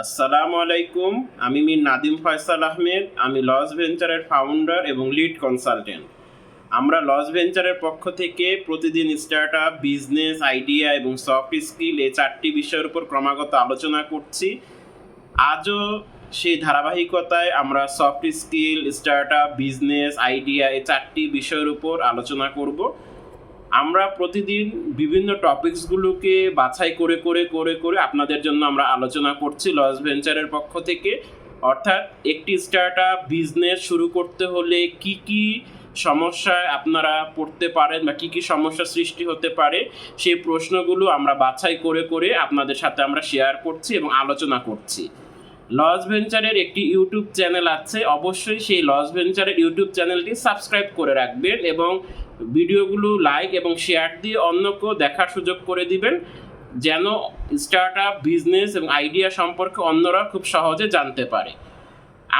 আসসালামু আলাইকুম, আমি মির নাদিম ফয়সাল আহমেদ, আমি লস ভেঞ্চারের ফাউন্ডার এবং লিড কনসালটেন্ট আমরা লস ভেঞ্চারের পক্ষ থেকে প্রতিদিন স্টার্ট আপ বিজনেস আইডিয়া এবং সফট স্কিল এই চারটি বিষয়ের উপর ক্রমাগত আলোচনা করছি। আজও সেই ধারাবাহিকতায় আমরা soft skill start up business idea এই চারটি বিষয়ের উপর আলোচনা করব। আমরা প্রতিদিন বিভিন্ন টপিকসগুলোকে বাছাই করে করে করে করে আপনাদের জন্য আমরা আলোচনা করছি লস ভেঞ্চারের পক্ষ থেকে। অর্থাৎ একটি স্টার্ট আপ বিজনেস শুরু করতে হলে কি কি সমস্যায় আপনারা পড়তে পারেন বা কি কি সমস্যা সৃষ্টি হতে পারে সেই প্রশ্নগুলো আমরা বাছাই করে করে আপনাদের সাথে আমরা শেয়ার করছি এবং আলোচনা করছি। লস ভেঞ্চারের একটি ইউটিউব চ্যানেল আছে, অবশ্যই সেই লস ভেঞ্চারের ইউটিউব চ্যানেলটি সাবস্ক্রাইব করে রাখবেন এবং ভিডিওগুলো লাইক এবং শেয়ার দিয়ে অন্যকেও দেখার সুযোগ করে দিবেন, যেন স্টার্ট আপ বিজনেস এবং আইডিয়া সম্পর্কে অন্যরা খুব সহজে জানতে পারে।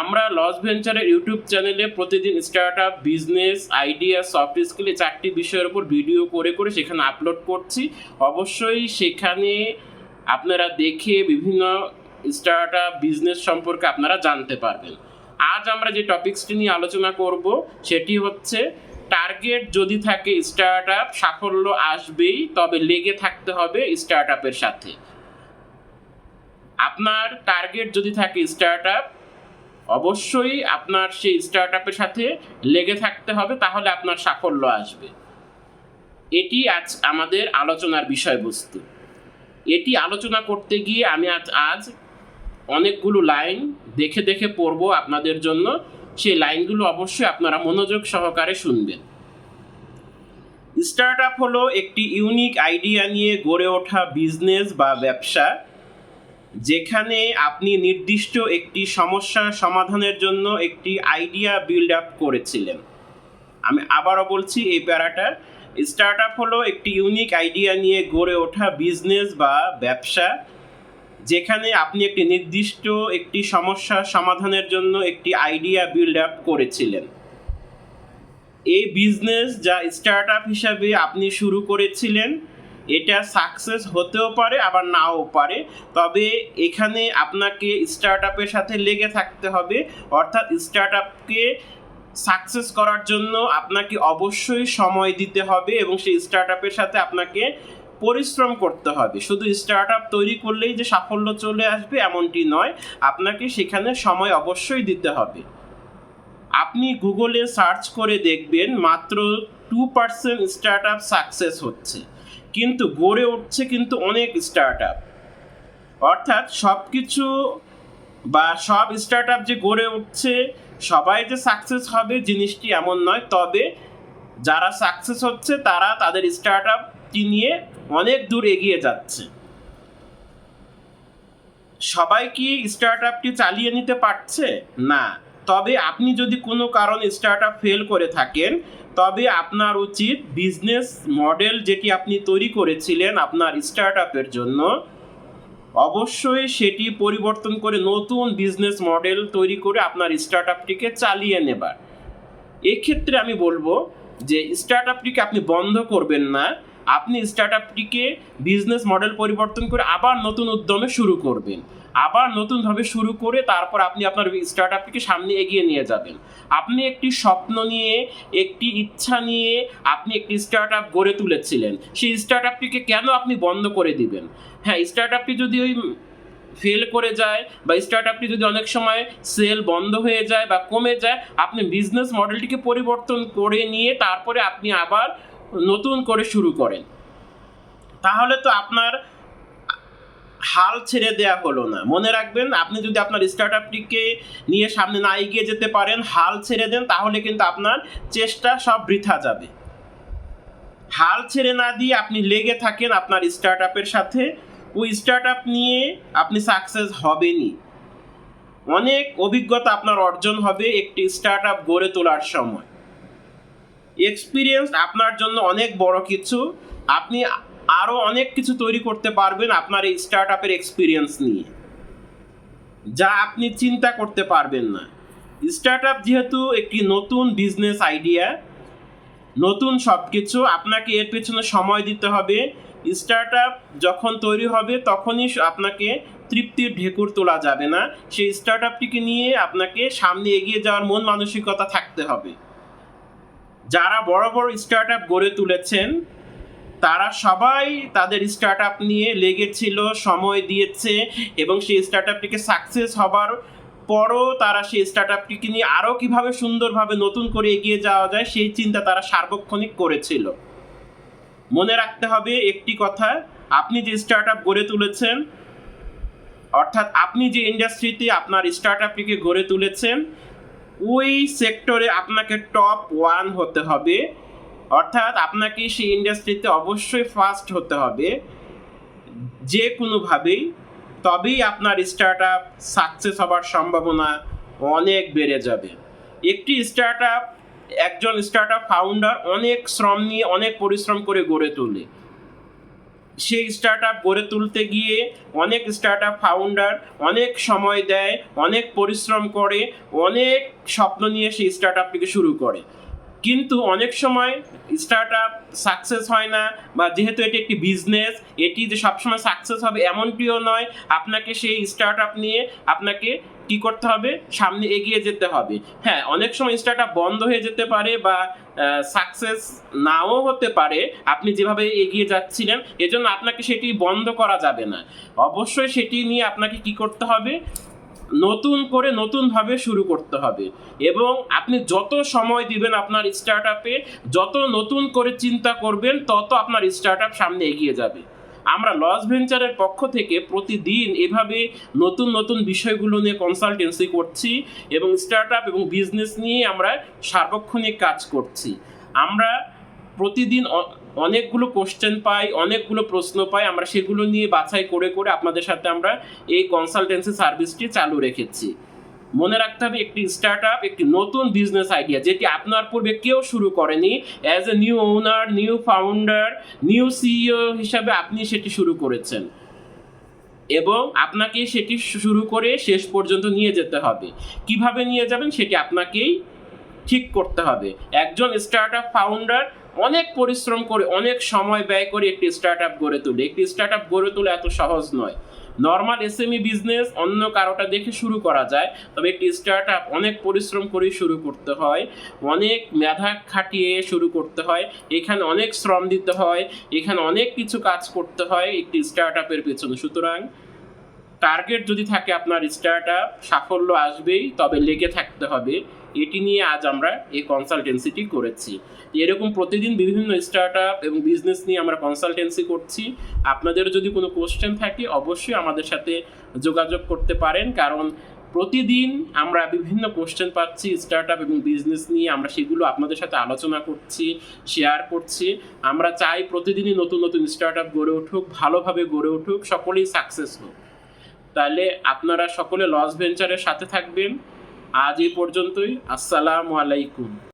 আমরা লস ভেঞ্চারের ইউটিউব চ্যানেলে প্রতিদিন start up business idea soft skill এই চারটি বিষয়ের উপর ভিডিও করে করে সেখানে আপলোড করছি। অবশ্যই সেখানে আপনারা দেখে বিভিন্ন স্টার্ট আপ বিজনেস সম্পর্কে আপনারা জানতে পারবেন। আজ আমরা যে টপিকসটি নিয়ে আলোচনা করব, সেটি হচ্ছে টার্গেট যদি থাকে স্টার্ট আপ সাফল্য আসবেই, তবে লেগে থাকতে হবে স্টার্ট আপের সাথে। আপনার টার্গেট যদি থাকে স্টার্ট আপ অবশ্যই আপনার সেই স্টার্ট আপের সাথে লেগে থাকতে হবে, তাহলে আপনার সাফল্য আসবে। এটি আজ আমাদের আলোচনার বিষয়বস্তু। এটি আলোচনা করতে গিয়ে আমি আজ আজ অনেকগুলো লাইন দেখে দেখে পড়ব আপনাদের জন্য। সেই লাইনগুলো অবশ্যই আপনারা মনোযোগ সহকারে শুনবেন। স্টার্ট আপ হলো একটি ইউনিক আইডিয়া নিয়ে গড়ে ওঠা বিজনেস বা ব্যবসা, যেখানে আপনি নির্দিষ্ট একটি সমস্যা সমাধানের জন্য একটি আইডিয়া বিল্ড আপ করেছিলেন। আমি আবারও বলছি, এই প্যারাটা স্টার্ট আপ হলো একটি ইউনিক আইডিয়া নিয়ে গড়ে ওঠা বিজনেস বা ব্যবসা যেখানে আপনি একটি নির্দিষ্ট একটি সমস্যা সমাধানের জন্য একটি আইডিয়া বিল্ড আপ করেছিলেন। এই বিজনেস যা স্টার্ট আপ হিসাবে আপনি শুরু করেছিলেন, এটা সাকসেস হতেও পারে, আবার নাও পারে। তবে এখানে আপনাকে স্টার্ট আপের সাথে লেগে থাকতে হবে। অর্থাৎ স্টার্ট আপকে সাকসেস করার জন্য আপনাকে অবশ্যই সময় দিতে হবে এবং সেই স্টার্ট আপের সাথে আপনাকে পরিশ্রম করতে হবে। শুধু স্টার্ট আপ তৈরি করলেই যে সাফল্য চলে আসবে এমনটি নয়, আপনাকে সেখানে সময় অবশ্যই দিতে হবে। আপনি গুগলে সার্চ করে দেখবেন মাত্র two percent start up success হচ্ছে। কিন্তু গড়ে উঠছে কিন্তু অনেক স্টার্ট আপ অর্থাৎ সব কিছু বা সব স্টার্ট আপ যে গড়ে উঠছে, সবাই যে সাকসেস হবে জিনিসটি এমন নয়। তবে যারা সাকসেস হচ্ছে তারা তাদের স্টার্ট আপটি নিয়ে অনেক দূর এগিয়ে যাচ্ছে। সবাই কি স্টার্ট আপটি চালিয়ে নিতে পারছে? না। তবে আপনি যদি কোনো কারণে স্টার্ট আপ ফেল করে থাকেন, তবে আপনার উচিত বিজনেস মডেল যেটি আপনি তৈরি করেছিলেন আপনার স্টার্ট আপের জন্য, অবশ্যই সেটি পরিবর্তন করে নতুন বিজনেস মডেল তৈরি করে আপনার স্টার্ট আপটিকে চালিয়ে নেবার। এক্ষেত্রে আমি বলব যে স্টার্ট আপটিকে আপনি বন্ধ করবেন না। আপনি স্টার্ট আপটিকে বিজনেস মডেল পরিবর্তন করে আবার নতুন উদ্যমে শুরু করবেন। আবার নতুনভাবে শুরু করে তারপর আপনি আপনার স্টার্ট আপটিকে সামনে এগিয়ে নিয়ে যাবেন। আপনি একটি স্বপ্ন নিয়ে, একটি ইচ্ছা নিয়ে আপনি একটি স্টার্ট আপ গড়ে তুলেছিলেন। সেই স্টার্ট আপটিকে কেন আপনি বন্ধ করে দিবেন? হ্যাঁ স্টার্ট আপটি যদি ওই ফেল করে যায় বা স্টার্ট আপটি যদি অনেক সময় সেল বন্ধ হয়ে যায় বা কমে যায়, আপনি বিজনেস মডেলটিকে পরিবর্তন করে নিয়ে তারপরে আপনি আবার নতুন করে শুরু করেন। তাহলে তো আপনার হাল ছেড়ে দেয়া হলো না। মনে রাখবেন, আপনি যদি আপনার স্টার্ট আপটিকে নিয়ে সামনে না এগিয়ে যেতে পারেন, হাল ছেড়ে দেন, তাহলে কিন্তু আপনার চেষ্টা সব বৃথা যাবে। হাল ছেড়ে না দিয়ে আপনি লেগে থাকেন আপনার স্টার্ট আপের সাথে, ওই স্টার্ট আপ নিয়ে আপনি সাকসেস হবেনই। অনেক অভিজ্ঞতা আপনার অর্জন হবে একটি স্টার্ট আপ গড়ে তোলার সময়। এক্সপিরিয়েন্স আপনার জন্য অনেক বড় কিছু। আপনি আরও অনেক কিছু তৈরি করতে পারবেন আপনার এই স্টার্ট আপের এক্সপিরিয়েন্স নিয়ে। যা আপনি চিন্তা করতে পারবেন না। স্টার্ট আপ যেহেতু একটি নতুন বিজনেস আইডিয়া নতুন সব কিছু আপনাকে এর পেছনে সময় দিতে হবে। স্টার্ট আপ যখন তৈরি হবে, তখনই আপনাকে তৃপ্তির ঢেকুর তোলা যাবে না। সেই স্টার্ট আপটিকে নিয়ে আপনাকে সামনে এগিয়ে যাওয়ার মন মানসিকতা থাকতে হবে। যারা বড় বড় স্টার্ট আপ গড়ে তুলেছেন, তারা সবাই তাদের স্টার্ট আপ নিয়ে লেগেছিল, সময় দিয়েছে এবং সেই স্টার্ট আপটিকে সাকসেস হবার পরও তারা সেই স্টার্ট আপটিকে নিয়ে আরও কীভাবে সুন্দরভাবে নতুন করে এগিয়ে যাওয়া যায়, সেই চিন্তা তারা সার্বক্ষণিক করেছিল। মনে রাখতে হবে একটি কথা, আপনি যে স্টার্ট আপ গড়ে তুলেছেন, অর্থাৎ আপনি যে ইন্ডাস্ট্রিতে আপনার স্টার্ট আপটিকে গড়ে তুলেছেন ওই সেক্টরে আপনাকে টপ ওয়ান হতে হবে। অর্থাৎ আপনাকে সেই ইন্ডাস্ট্রিতে অবশ্যই ফার্স্ট হতে হবে। যে কোনোভাবেই তবেই আপনার স্টার্ট আপ সাকসেস হবার সম্ভাবনা অনেক বেড়ে যাবে। একটি স্টার্ট আপ একজন স্টার্ট আপ ফাউন্ডার অনেক শ্রম নিয়ে অনেক পরিশ্রম করে গড়ে তোলে। সেই স্টার্ট আপ গড়ে তুলতে গিয়ে অনেক স্টার্ট আপ ফাউন্ডার অনেক সময় দেয়, অনেক পরিশ্রম করে, অনেক স্বপ্ন নিয়ে সেই স্টার্ট আপটিকে শুরু করে। কিন্তু অনেক সময় স্টার্ট আপ সাকসেস হয় না বা যেহেতু এটি একটি বিজনেস এটি যে সবসময় সাকসেস হবে এমনটিও নয়। আপনাকে সেই স্টার্ট আপ নিয়ে আপনাকে কি করতে হবে? সামনে এগিয়ে যেতে হবে। হ্যাঁ অনেক সময় আপ বন্ধ হয়ে যেতে পারে বা সাকসেস নাও হতে পারে। আপনি যেভাবে এগিয়ে যাচ্ছিলেন, এজন্য আপনাকে সেটি বন্ধ করা যাবে না। অবশ্যই সেটি নিয়ে আপনাকে কি করতে হবে? নতুন করে নতুনভাবে শুরু করতে হবে। এবং আপনি যত সময় দিবেন আপনার স্টার্ট আপে যত নতুন করে চিন্তা করবেন, তত আপনার স্টার্ট আপ সামনে এগিয়ে যাবে। আমরা লস ভেঞ্চারের পক্ষ থেকে প্রতিদিন এভাবে নতুন নতুন বিষয়গুলো নিয়ে কনসালটেন্সি করছি এবং স্টার্ট আপ এবং বিজনেস নিয়ে আমরা সার্বক্ষণিক কাজ করছি। আমরা প্রতিদিন অনেকগুলো কোশ্চেন পাই, অনেকগুলো প্রশ্ন পাই, আমরা সেগুলো নিয়ে বাছাই করে করে আপনাদের সাথে আমরা এই কনসালটেন্সি সার্ভিসটি চালু রেখেছি। মনে রাখতে হবে একটি স্টার্ট একটি নতুন বিজনেস আইডিয়া যেটি আপনার পূর্বে কেউ শুরু করেনি। As a new owner new founder new CEO হিসাবে আপনি সেটি শুরু করেছেন। এবং আপনাকে সেটি শুরু করে শেষ পর্যন্ত নিয়ে যেতে হবে। কীভাবে নিয়ে যাবেন সেটি আপনাকেই ঠিক করতে হবে। একজন স্টার্ট ফাউন্ডার অনেক পরিশ্রম করে, অনেক সময় ব্যয় করে একটি স্টার্ট আপ গড়ে তোলে। একটি স্টার্ট আপ গড়ে তোলা এত সহজ নয়। নর্মাল এসএমই বিজনেস অন্য কারোটা দেখে শুরু করা যায়, তবে একটি স্টার্ট আপ অনেক পরিশ্রম করে শুরু করতে হয়, অনেক মেধা খাটিয়ে শুরু করতে হয়, এখানে অনেক শ্রম দিতে হয়, এখানে অনেক কিছু কাজ করতে হয় একটি স্টার্ট আপের পেছনে। সুতরাং টার্গেট যদি থাকে আপনার স্টার্ট সাফল্য আসবেই, তবে লেগে থাকতে হবে। এটি নিয়ে আজ আমরা এই কনসালটেন্সিটি করেছি। এরকম প্রতিদিন বিভিন্ন স্টার্ট এবং বিজনেস নিয়ে আমরা কনসালটেন্সি করছি। আপনাদের যদি কোনো কোশ্চেন থাকে, অবশ্যই আমাদের সাথে যোগাযোগ করতে পারেন। কারণ প্রতিদিন আমরা বিভিন্ন কোশ্চেন পাচ্ছি স্টার্ট আপ এবং বিজনেস নিয়ে। আমরা সেগুলো আপনাদের সাথে আলোচনা করছি শেয়ার করছি। আমরা চাই প্রতিদিনই নতুন নতুন স্টার্ট আপ গড়ে উঠুক, ভালোভাবে গড়ে উঠুক, সকলেই সাকসেস হোক। তাহলে আপনারা সকলে লস ভেঞ্চারের সাথে থাকবেন। আজ এই পর্যন্তই। আসসালামু আলাইকুম।